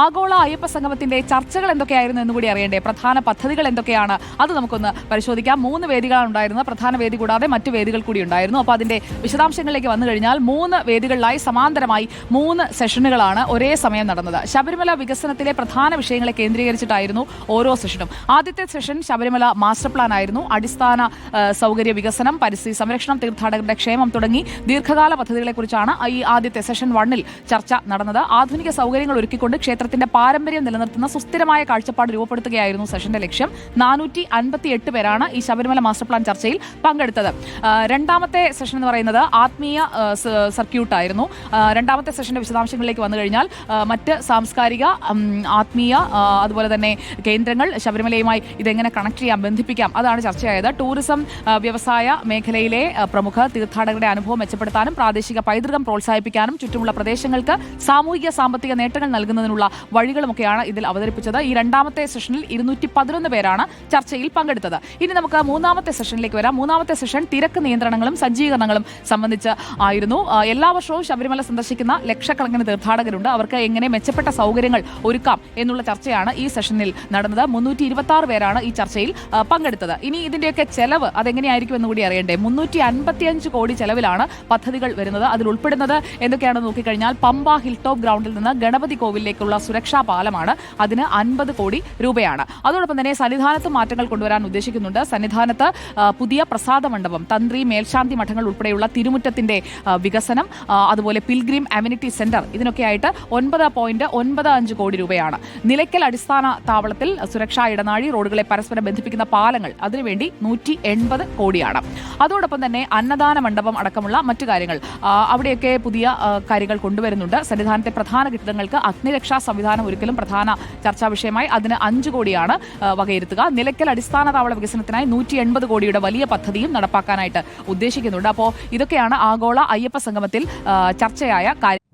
ആഗോള അയ്യപ്പ സംഗമത്തിന്റെ ചർച്ചകൾ എന്തൊക്കെയായിരുന്നു എന്ന് കൂടി അറിയണ്ടേ? പ്രധാന പദ്ധതികൾ എന്തൊക്കെയാണ്? അത് നമുക്കൊന്ന് പരിശോധിക്കാം. മൂന്ന് വേദികളാണ് ഉണ്ടായിരുന്നത്. പ്രധാന വേദി കൂടാതെ മറ്റു വേദികൾ കൂടി ഉണ്ടായിരുന്നു. അപ്പോൾ അതിന്റെ വിശദാംശങ്ങളിലേക്ക് വന്നു കഴിഞ്ഞാൽ മൂന്ന് വേദികളിലായി സമാന്തരമായി മൂന്ന് സെഷനുകളാണ് ഒരേ സമയം നടന്നത്. ശബരിമല വികസനത്തിലെ പ്രധാന വിഷയങ്ങളെ കേന്ദ്രീകരിച്ചിട്ടായിരുന്നു ഓരോ സെഷനും. ആദ്യത്തെ സെഷൻ ശബരിമല മാസ്റ്റർ പ്ലാൻ ആയിരുന്നു. അടിസ്ഥാന സൗകര്യ വികസനം പരിസ്ഥിതി സംരക്ഷണം തീർത്ഥാടകരുടെ ക്ഷേമം തുടങ്ങി ദീർഘകാല പദ്ധതികളെക്കുറിച്ചാണ് ഈ ആദ്യത്തെ സെഷൻ വണ്ണിൽ ചർച്ച നടന്നത്. ആധുനിക സൗകര്യങ്ങൾ ഒരുക്കിക്കൊണ്ട് ക്ഷേത്രത്തിന്റെ പാരമ്പര്യം നിലനിർത്തുന്ന സുസ്ഥിരമായ കാഴ്ചപ്പാട് രൂപപ്പെടുത്തുകയായിരുന്നു സെഷന്റെ ലക്ഷ്യം. നാനൂറ്റി അൻപത്തി എട്ട് പേരാണ് ഈ ശബരിമല മാസ്റ്റർ പ്ലാൻ ചർച്ചയിൽ പങ്കെടുത്തത്. രണ്ടാമത്തെ സെഷൻ എന്ന് പറയുന്നത് ആത്മീയ സർക്യൂട്ട് ആയിരുന്നു. രണ്ടാമത്തെ സെഷന്റെ വിശദാംശങ്ങളിലേക്ക് വന്നു കഴിഞ്ഞാൽ മറ്റ് സാംസ്കാരിക ആത്മീയ അതുപോലെ തന്നെ കേന്ദ്രങ്ങൾ ശബരിമലയുമായി ഇതെങ്ങനെ കണക്ട് ചെയ്യാം ബന്ധിപ്പിക്കാം അതാണ് ചർച്ചയായത്. ടൂറിസം വ്യവസായ മേഖലയിലെ പ്രമുഖ തീർത്ഥാടകരുടെ അനുഭവം മെച്ചപ്പെടുത്താനും പ്രാദേശിക പൈതൃകം പ്രോത്സാഹിപ്പിക്കാനും ചുറ്റുമുള്ള പ്രദേശങ്ങൾക്ക് സാമൂഹിക സാമ്പത്തിക നേട്ടങ്ങൾ നൽകുന്നതിനുള്ള വഴികളുമൊക്കെയാണ് ഇതിൽ അവതരിപ്പിച്ചത്. ഈ രണ്ടാമത്തെ സെഷനിൽ ഇരുന്നൂറ്റി പതിനൊന്ന് പേരാണ് ചർച്ചയിൽ പങ്കെടുത്തത്. ഇനി നമുക്ക് മൂന്നാമത്തെ സെഷനിലേക്ക് വരാം. മൂന്നാമത്തെ സെഷൻ തിരക്ക് നിയന്ത്രണങ്ങളും സജ്ജീകരണങ്ങളും സംബന്ധിച്ച് ആയിരുന്നു. എല്ലാ വർഷവും ശബരിമല സന്ദർശിക്കുന്ന ലക്ഷക്കണക്കിന് തീർത്ഥാടകരുണ്ട്. അവർക്ക് എങ്ങനെ മെച്ചപ്പെട്ട സൗകര്യങ്ങൾ ഒരുക്കാം എന്നുള്ള ചർച്ചയാണ് ഈ സെഷനിൽ നടന്നത്. മുന്നൂറ്റി ഇരുപത്തി ആറ് പേരാണ് ഈ ചർച്ചയിൽ പങ്കെടുത്തത്. ഇനി ഇതിന്റെയൊക്കെ ചെലവ് അതെങ്ങനെയായിരിക്കും എന്ന് കൂടി അറിയണ്ടേ? മുന്നൂറ്റി അൻപത്തിയഞ്ച് കോടി ചെലവിലാണ് പദ്ധതികൾ വരുന്നത്. അതിൽ ഉൾപ്പെടുന്നത് എന്തൊക്കെയാണെന്ന് നോക്കിക്കഴിഞ്ഞാൽ പമ്പ ഹിൽ ടോപ്പ് ഗ്രൗണ്ടിൽ നിന്ന് ഗണപതി കോവിലേക്കുള്ള സുരക്ഷാ പാലമാണ്. അതിന് അൻപത് കോടി രൂപയാണ്. അതോടൊപ്പം തന്നെ സന്നിധാനത്ത് മാറ്റങ്ങൾ കൊണ്ടുവരാൻ ഉദ്ദേശിക്കുന്നുണ്ട്. സന്നിധാനത്ത് പുതിയ പ്രസാദ മണ്ഡപം തന്ത്രി മേൽശാന്തി മഠങ്ങൾ ഉൾപ്പെടെയുള്ള തിരുമുറ്റത്തിന്റെ വികസനം അതുപോലെ പിൽഗ്രിം അമ്യൂണിറ്റി സെന്റർ ഇതിനൊക്കെയായിട്ട് ഒൻപത് പോയിന്റ് ഒൻപത് അഞ്ച് കോടി രൂപയാണ്. നിലയ്ക്കൽ അടിസ്ഥാന താവളത്തിൽ സുരക്ഷാ ഇടനാഴി റോഡുകളെ പരസ്പരം ബന്ധിപ്പിക്കുന്ന പാലങ്ങൾ അതിനുവേണ്ടി നൂറ്റി എൺപത് കോടിയാണ്. അതോടൊപ്പം തന്നെ അന്നദാന മണ്ഡപം അടക്കമുള്ള മറ്റു കാര്യങ്ങൾ അവിടെയൊക്കെ പുതിയ കാര്യങ്ങൾ കൊണ്ടുവരുന്നുണ്ട്. സന്നിധാനത്തെ പ്രധാന കെട്ടിടങ്ങൾക്ക് അഗ്നിരക്ഷാ സംവിധാനം ഒരിക്കലും പ്രധാന ചർച്ചാ വിഷയമായി അതിന് അഞ്ച് കോടിയാണ് വകയിരുത്തുക. നിലയ്ക്കൽ അടിസ്ഥാന താവള വികസനത്തിനായി നൂറ്റി എൺപത് കോടിയുടെ വലിയ പദ്ധതിയും നടപ്പാക്കാനായിട്ട് ഉദ്ദേശിക്കുന്നുണ്ട്. അപ്പോൾ ഇതൊക്കെയാണ് ആഗോള അയ്യപ്പ സംഗമത്തിൽ ചർച്ചയായ കാര്യം